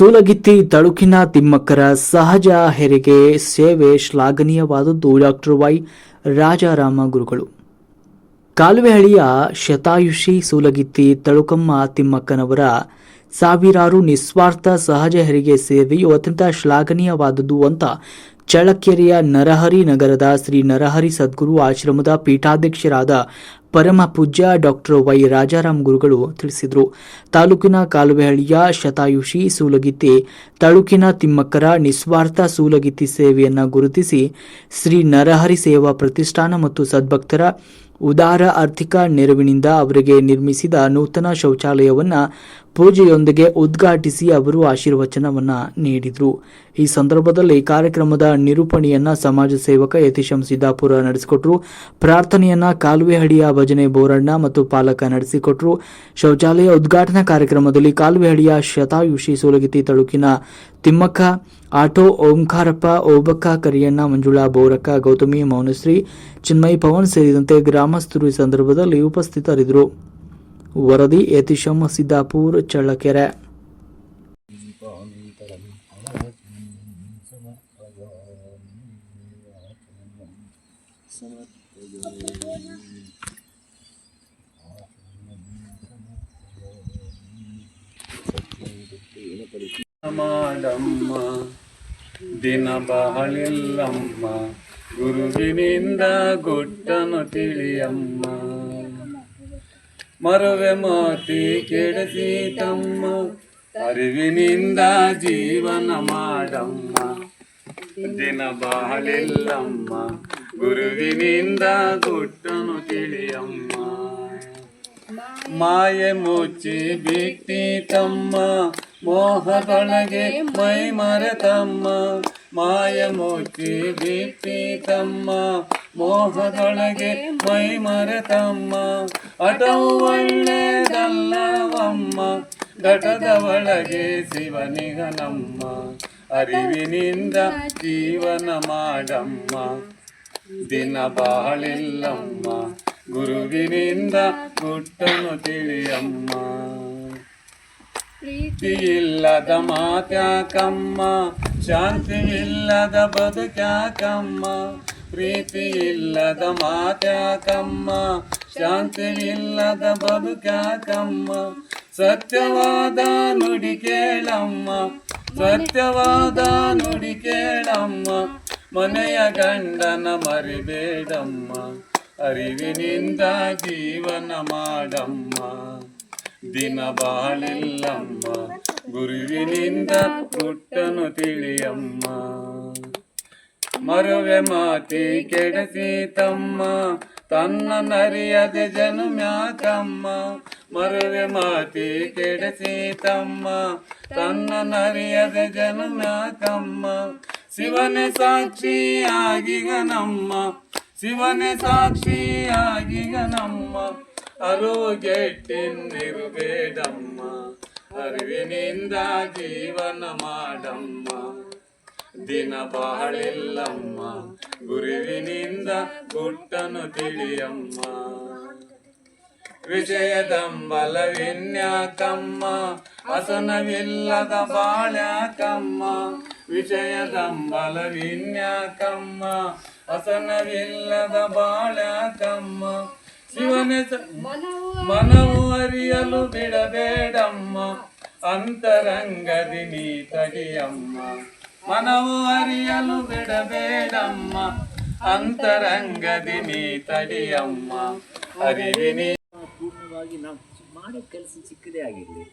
ಸೂಲಗಿತ್ತಿ ತಳುಕಿನ ತಿಮ್ಮಕ್ಕರ ಸಹಜ ಹೆರಿಗೆ ಸೇವೆ ಶ್ಲಾಘನೀಯವಾದದ್ದು ಡಾಕ್ಟರ್ ವೈ ರಾಜಾರಾಮ ಗುರುಗಳು. ಕಾಲುವೆಹಳ್ಳಿಯ ಶತಾಯುಷಿ ಸೂಲಗಿತ್ತಿ ತಳುಕಮ್ಮ ತಿಮ್ಮಕ್ಕನವರ ಸಾವಿರಾರು ನಿಸ್ವಾರ್ಥ ಸಹಜ ಹೆರಿಗೆ ಸೇವೆಯು ಅತ್ಯಂತ ಶ್ಲಾಘನೀಯವಾದದ್ದು ಅಂತ ಚಳ್ಳಕೆರೆಯ ನರಹರಿ ನಗರದ ಶ್ರೀ ನರಹರಿ ಸದ್ಗುರು ಆಶ್ರಮದ ಪೀಠಾಧ್ಯಕ್ಷರಾದ ಪರಮ ಪೂಜ್ಯ ಡಾಕ್ಟರ್ ವೈ ರಾಜಾರಾಮ್ ಗುರುಗಳು ತಿಳಿಸಿದರು. ತಾಲೂಕಿನ ಕಾಲುವೆಹಳ್ಳಿಯ ಶತಾಯುಷಿ ಸೂಲಗಿತ್ತಿ, ತಾಲೂಕಿನ ತಿಮ್ಮಕ್ಕರ ನಿಸ್ವಾರ್ಥ ಸೂಲಗಿತ್ತಿ ಸೇವೆಯನ್ನು ಗುರುತಿಸಿ ಶ್ರೀ ನರಹರಿ ಸೇವಾ ಪ್ರತಿಷ್ಠಾನ ಮತ್ತು ಸದ್ಭಕ್ತರ ಉದಾರ ಆರ್ಥಿಕ ನೆರವಿನಿಂದ ಅವರಿಗೆ ನಿರ್ಮಿಸಿದ ನೂತನ ಶೌಚಾಲಯವನ್ನು ಪೂಜೆಯೊಂದಿಗೆ ಉದ್ಘಾಟಿಸಿ ಅವರು ಆಶೀರ್ವಚನವನ್ನು ನೀಡಿದರು. ಈ ಸಂದರ್ಭದಲ್ಲಿ ಕಾರ್ಯಕ್ರಮದ ನಿರೂಪಣೆಯನ್ನ ಸಮಾಜ ಸೇವಕ ಯತೀಶಂ ಸಿದ್ದಾಪುರ ನಡೆಸಿಕೊಟ್ರು. ಪ್ರಾರ್ಥನೆಯನ್ನ ಕಾಲುವೆಹಳ್ಳಿಯ ಭಜನೆ ಬೋರಣ್ಣ ಮತ್ತು ಪಾಲಕ ನಡೆಸಿಕೊಟ್ರು. ಶೌಚಾಲಯ ಉದ್ಘಾಟನಾ ಕಾರ್ಯಕ್ರಮದಲ್ಲಿ ಕಾಲುವೆಹಳ್ಳಿಯ ಶತಾಯುಷಿ ಸೂಲಗಿತ್ತಿ ತಾಲೂಕಿನ ತಿಮ್ಮಕ್ಕ, ಆಟೋ, ಓಂಕಾರಪ್ಪ, ಓಬಕ್ಕ, ಕರಿಯಣ್ಣ, ಮಂಜುಳಾ, ಬೋರಕ್ಕ, ಗೌತಮಿ, ಮೌನಶ್ರೀ, ಚಿನ್ಮಯಿ, ಪವನ್ ಸೇರಿದಂತೆ ಗ್ರಾಮಸ್ಥರು ಈ ಸಂದರ್ಭದಲ್ಲಿ ಉಪಸ್ಥಿತರಿದ್ದರು. ವರದಿ ಯತಿಶಮ್ಮ ಸಿದ್ದಾಪುರ್, ಚಳ್ಳಕೆರೆ. ಮಾಡಮ್ಮ ದಿನ ಬಹಳಿಲ್ಲಮ್ಮ ಗುರುವಿನಿಂದ ಗುಟ್ಟನು ತಿಳಿಯಮ್ಮ. ಮರುವೆ ಮಾತಿ ಕೆಡಸೀತಮ್ಮ. ಅರಿವಿನಿಂದ ಜೀವನ ಮಾಡಮ್ಮ. ದಿನ ಬಹಳಿಲ್ಲಮ್ಮ ಗುರುವಿನಿಂದ ಗುಟ್ಟನು ತಿಳಿಯಮ್ಮ. ಮಾಯೆ ಮುಚ್ಚಿ ಬಿಟ್ಟಿ ತಮ್ಮ ಮೋಹದೊಳಗೆ ಮೈ ಮರೆತಮ್ಮ, ಮಾಯ ಮುಚ್ಚಿ ಬಿಟ್ಟಿ ತಮ್ಮ ಮೋಹದೊಳಗೆ ಮೈ ಮರೆತಮ್ಮ ಅಟವು ಒಳ್ಳೆದಲ್ಲವಮ್ಮ. ಘಟದ ಒಳಗೆ ಶಿವನಿಗನಮ್ಮ, ಅರಿವಿನಿಂದ ಜೀವನ ಮಾಡಮ್ಮ. ದಿನ ಬಾಳಿಲ್ಲಮ್ಮ, ಗುರುವಿನಿಂದ ಗುಟ್ಟನು ತಿಳಿಯಮ್ಮ. ಪ್ರೀತಿಯಿಲ್ಲದ ಮಾತ್ಯಾಕಮ್ಮ, ಶಾಂತಿಯಿಲ್ಲದ ಬದುಕ್ಯಾಕಮ್ಮ, ಪ್ರೀತಿಯಿಲ್ಲದ ಮಾತ್ಯಾಕಮ್ಮ, ಶಾಂತಿಯಿಲ್ಲದ ಬದುಕ್ಯಾಕಮ್ಮ, ಸತ್ಯವಾದ ನುಡಿ ಕೇಳಮ್ಮ, ಸತ್ಯವಾದ ನುಡಿ ಕೇಳಮ್ಮ, ಮನೆಯ ಗಂಡನ ಮರಿಬೇಡಮ್ಮ, ಅರಿವಿನಿಂದ ಜೀವನ ಮಾಡಮ್ಮ. ದಿನ ಬಾಳೆಲ್ಲಮ್ಮ ಗುರುವಿನಿಂದ ಪುಟ್ಟನು ತಿಳಿಯಮ್ಮ. ಮರುವೆ ಮಾತಿ ಕೆಡಸಿ ತಮ್ಮ. ತನ್ನ ನರಿಯದೆ ಜನುಮ್ಯಾಕಮ್ಮ. ಮರುವೆ ಮಾತಿ ಕೆಡಸಿ ತಮ್ಮ. ತನ್ನ ನರಿಯದೆ ಜನುಮ್ಯಾಕಮ್ಮ. ಶಿವನೇ ಸಾಕ್ಷಿಯಾಗಿಗ ನಮ್ಮ ಶಿವನೇ ಸಾಕ್ಷಿಯಾಗಿಗ ನಮ್ಮ ಅರುಗೆಟ್ಟಿನ್ನಿರುಬೇಡಮ್ಮ ಅರಿವಿನಿಂದ ಜೀವನ ಮಾಡಮ್ಮ. ದಿನ ಬಾಳೆಲ್ಲಮ್ಮ, ಗುರುವಿನಿಂದ ಗುಟ್ಟನು ತಿಳಿಯಮ್ಮ. ವಿಜಯದಂಬಲವಿನ್ಯಾಕಮ್ಮ ಹಸನವಿಲ್ಲದ ಬಾಳ್ಯಾಕಮ್ಮ. ವಿಷಯದಂಬಲವಿನ್ಯಾಕಮ್ಮ ಹಸನವಿಲ್ಲದ ಬಾಳ್ಯಾಕಮ್ಮ. ಶಿವನೇ ಮನವು ಅರಿಯಲು ಬಿಡಬೇಡಮ್ಮ. ಅಂತರಂಗದಿ ನೀ ತಡಿಯಮ್ಮ ಮನವು ಅರಿಯಲು ಬಿಡಬೇಡಮ್ಮ. ಅಂತರಂಗದಿ ನೀ ತಡಿಯಮ್ಮ ಅರಿವಿನಿ ಪೂರ್ಣವಾಗಿ ನಾವು ಮಾಡೋ ಕೆಲಸ ಚಿಕ್ಕದೇ ಆಗಿರಲಿ.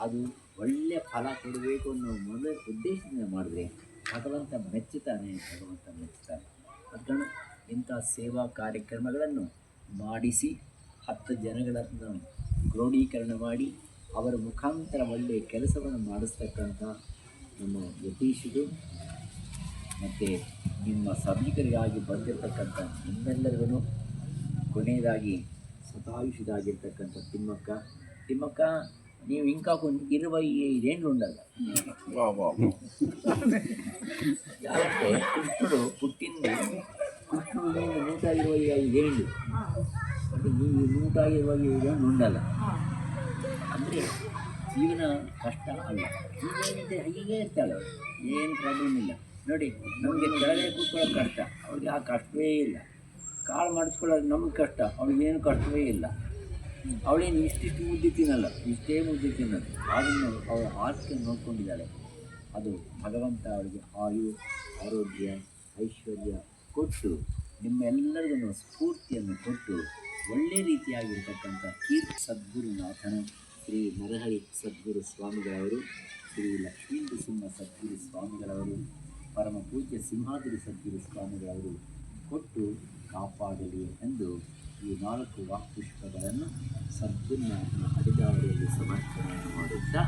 ಅದು ಒಳ್ಳೆಯ ಫಲ ಕೊಡಬೇಕು ಅನ್ನೋ ಮೊದಲ ಉದ್ದೇಶದಿಂದ ಮಾಡಿದ್ರೆ ಭಗವಂತ ಮೆಚ್ಚುತ್ತಾನೆ ಭಗವಂತ ಮೆಚ್ಚುತ್ತಾನೆ ಅದನ್ನು ಇಂಥ ಸೇವಾ ಕಾರ್ಯಕ್ರಮಗಳನ್ನು ಮಾಡಿಸಿ ಹತ್ತು ಜನಗಳನ್ನು ಕ್ರೋಢೀಕರಣ ಮಾಡಿ ಅವರ ಮುಖಾಂತರ ಒಳ್ಳೆಯ ಕೆಲಸವನ್ನು ಮಾಡಿಸ್ತಕ್ಕಂಥ ನಮ್ಮ ಯತೀಶರು ಮತ್ತು ನಿಮ್ಮ ಸಭಿಕರಿಗಾಗಿ ಬಂದಿರತಕ್ಕಂಥ ನಿಮ್ಮೆಲ್ಲರಿಗೂ ಕೊನೆಯದಾಗಿ ಸತಾಯುಷಿದಾಗಿರ್ತಕ್ಕಂಥ ತಿಮ್ಮಕ್ಕ. ತಿಮ್ಮಕ್ಕ ನೀವು ಇಂಕಾ ಇರುವ ಇದೇನು ಉಂಡಲ್ಲ? ಯಾಕೆ ಕೃಷ್ಣರು ಪುಟ್ಟಿಂದ ಅಷ್ಟು ನೀವು ನೂಟಾಗಿರುವಾಗ ಅದು ಹೇಳಿದೆ ಅದು ನೀವು ನೂಟಾಗಿರುವಾಗ ಇದನ್ನು ಉಂಡಲ್ಲ ಅಂದರೆ ಜೀವನ ಕಷ್ಟ ಅಲ್ಲ. ಜೀವನಿದೆ ಹೀಗೆ ಇರ್ತಾಳೆ. ಏನು ಪ್ರಾಬ್ಲಮ್ ಇಲ್ಲ. ನೋಡಿ, ನಮಗೆ ಕೆಳಗೆ ಕೂತ್ಕೊಳ್ಳೋದು ಕಷ್ಟ. ಅವ್ರಿಗೆ ಆ ಕಷ್ಟವೇ ಇಲ್ಲ. ಕಾಳು ಮಾಡಿಸ್ಕೊಳ್ಳೋದು ನಮ್ಗೆ ಕಷ್ಟ. ಅವ್ರಿಗೇನು ಕಷ್ಟವೇ ಇಲ್ಲ. ಅವಳೇನು ಇಷ್ಟಿಷ್ಟು ಮುದ್ದೆ ತಿನ್ನಲ್ಲ. ಇಷ್ಟೇ ಮುದ್ದೆ ತಿನ್ನೋದು. ಅದನ್ನು ಅವಳು ಆಸ್ಕೆ ನೋಡ್ಕೊಂಡಿದ್ದಾಳೆ. ಅದು ಭಗವಂತ ಅವಳಿಗೆ ಆಯು, ಆರೋಗ್ಯ, ಐಶ್ವರ್ಯ ಕೊಟ್ಟು ನಿಮ್ಮೆಲ್ಲರಿಗೂ ಸ್ಫೂರ್ತಿಯನ್ನು ಕೊಟ್ಟು ಒಳ್ಳೆ ರೀತಿಯಾಗಿರ್ತಕ್ಕಂಥ ಕೀರ್ತಿ ಸದ್ಗುರುನಾಥನ ಶ್ರೀ ನರಹರಿ ಸದ್ಗುರು ಸ್ವಾಮಿಗಳವರು, ಶ್ರೀ ಲಕ್ಷ್ಮೀ ಸಿಂಹ ಸದ್ಗುರು ಸ್ವಾಮಿಗಳವರು, ಪರಮ ಪೂಜ್ಯ ಸಿಂಹಾದ್ರಿ ಸದ್ಗುರು ಸ್ವಾಮಿಗಳವರು ಕೊಟ್ಟು ಕಾಪಾಡಲಿ ಎಂದು ಈ ನಾಲ್ಕು ವಾಕ್ಪುಷ್ಪಗಳನ್ನು ಸದ್ಗುರುನಾಥನ ಅಡಿದಾವರಿಯಲ್ಲಿ ಸಮರ್ಪಣೆಯನ್ನು ಮಾಡುತ್ತಾ